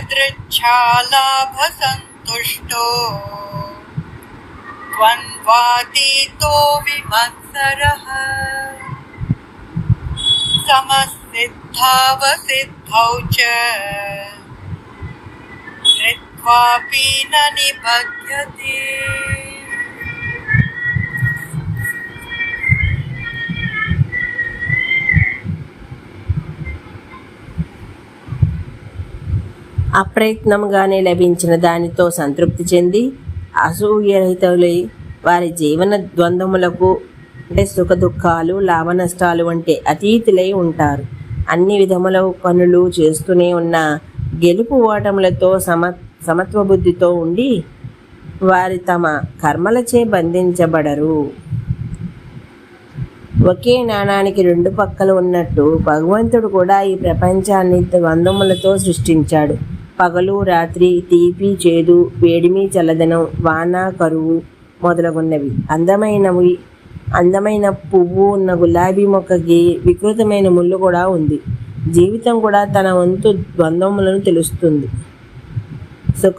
इच्छालाभसन्तुष्टो द्वन्द्वातीतो विमत्सरः। समसिद्धावसिद्धौ च। कृत्वापि न निबध्यते। అప్రయత్నంగానే లభించిన దానితో సంతృప్తి చెంది అసూయరహితులై వారి జీవన ద్వంద్వములకు అంటే సుఖ దుఃఖాలు లాభ నష్టాలు వంటి అతీతులై ఉంటారు. అన్ని విధముల పనులు చేస్తూనే ఉన్న గెలుపు ఓటములతో సమ సమత్వ బుద్ధితో ఉండి వారి తమ కర్మలచే బంధించబడరు. ఒకే నాణానికి రెండు పక్కలు ఉన్నట్టు భగవంతుడు కూడా ఈ ప్రపంచాన్ని ద్వంద్వములతో సృష్టించాడు. పగలు రాత్రి తీపి చేదు వేడిమి చల్లదనం వాన కరువు మొదలగున్నవి. అందమైనవి అందమైన పువ్వు ఉన్న గులాబీ మొక్కకి వికృతమైన ముళ్ళు కూడా ఉంది. జీవితం కూడా తన వంతు ద్వంద్వములను తెలుస్తుంది. సుఖ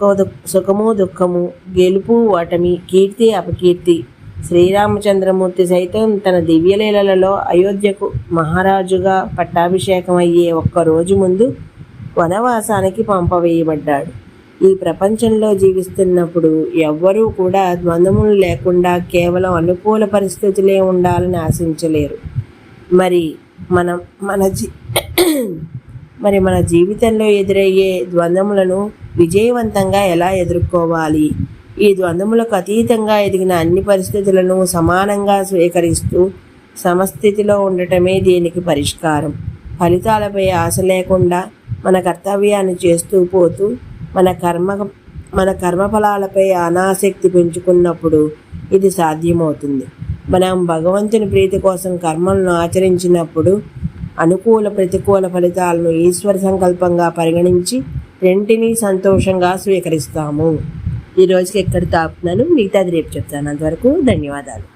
సుఖము దుఃఖము గెలుపు ఓటమి కీర్తి అపకీర్తి శ్రీరామచంద్రమూర్తి సైతం తన దివ్యలీలలో అయోధ్యకు మహారాజుగా పట్టాభిషేకం అయ్యే ఒక్క రోజు ముందు వనవాసానికి పంపవేయబడ్డాడు. ఈ ప్రపంచంలో జీవిస్తున్నప్పుడు ఎవ్వరూ కూడా ద్వంద్వములు లేకుండా కేవలం అనుకూల పరిస్థితులే ఉండాలని ఆశించలేరు. మరి మనం మన జీ మరి మన జీవితంలో ఎదురయ్యే ద్వంద్వములను విజయవంతంగా ఎలా ఎదుర్కోవాలి? ఈ ద్వంద్వములకు అతీతంగా ఎదిగిన అన్ని పరిస్థితులను సమానంగా స్వీకరిస్తూ సమస్థితిలో ఉండటమే దీనికి పరిష్కారం. ఫలితాలపై ఆశ లేకుండా మన కర్తవ్యాన్ని చేస్తూ పోతూ మన కర్మ మన కర్మఫలాలపై అనాసక్తి పెంచుకున్నప్పుడు ఇది సాధ్యమవుతుంది. మనం భగవంతుని ప్రీతి కోసం కర్మలను ఆచరించినప్పుడు అనుకూల ప్రతికూల ఫలితాలను ఈశ్వర సంకల్పంగా పరిగణించి రెంటిని సంతోషంగా స్వీకరిస్తాము. ఈరోజుకి రోజుకి ఎక్కడ తాపుతున్నాను? మిగతాది రేపు చెప్తాను. అంతవరకు ధన్యవాదాలు.